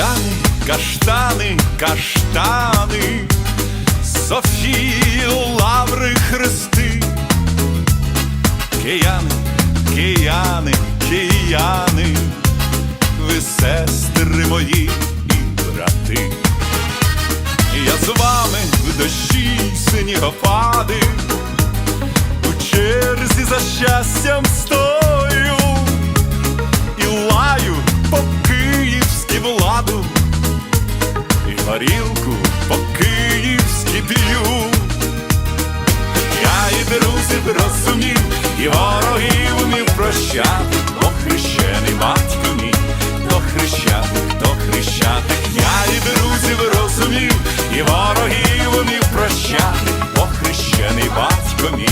Каштани, каштани, каштани, Софії, лаври, хрести, кияни, кияни, кияни, ви сестри мої і брати. Я з вами в дощі снігопади, у черзі за щастям стою владу, і горілку по київськи п'ю. Я і друзів розумів, і ворогів умів прощати, бо хрещений батько мій, то хрещатик, то хрещатик, я і друзів розумів, і ворогів умів прощати, бо хрещений батько мій.